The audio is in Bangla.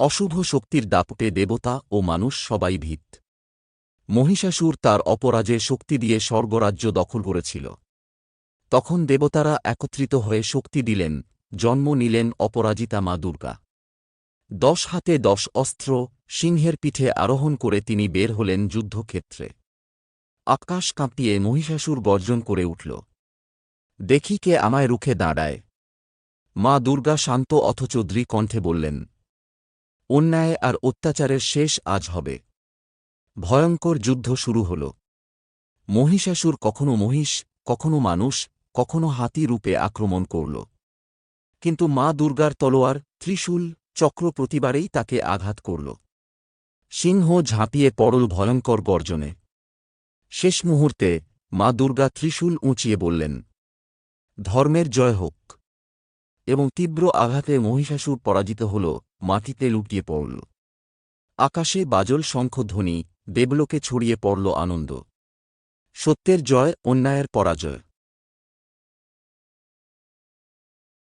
অশুভ শক্তির দাপটে দেবতা ও মানুষ সবাই ভীত। মহিষাসুর তার অপরাজে শক্তি দিয়ে স্বর্গরাজ্য দখল করেছিল। তখন দেবতারা একত্রিত হয়ে শক্তি দিলেন, জন্ম নিলেন অপরাজিতা মা দুর্গা। দশ হাতে দশ অস্ত্র, সিংহের পিঠে আরোহণ করে তিনি বের হলেন যুদ্ধক্ষেত্রে। আকাশ কাঁপিয়ে মহিষাসুর গর্জন করে উঠল, দেখি কে আমায় রুখে দাঁড়ায়। মা দুর্গা শান্ত অথচ কণ্ঠে বললেন অন্যায় আর অত্যাচারের শেষ আজ হবে। ভয়ঙ্কর যুদ্ধ শুরু হল। মহিষাসুর কখনো মহিষ, কখনো মানুষ, কখনো হাতি রূপে আক্রমণ করল। কিন্তু মা দুর্গার তলোয়ার, ত্রিশূল, চক্র প্রতিবারেই তাকে আঘাত করল। সিংহ ঝাঁপিয়ে পড়ল ভয়ঙ্কর গর্জনে। শেষ মুহূর্তে মা দুর্গা ত্রিশূল উঁচিয়ে বললেন, ধর্মের জয় হোক। এবং তীব্র আঘাতে মহিষাসুর পরাজিত হল মাটিতে লুটিয়ে পড়ল। আকাশে বাজল শঙ্খধ্বনি দেবলোকে ছড়িয়ে পড়ল আনন্দ। সত্যের জয় অন্যায়ের পরাজয়।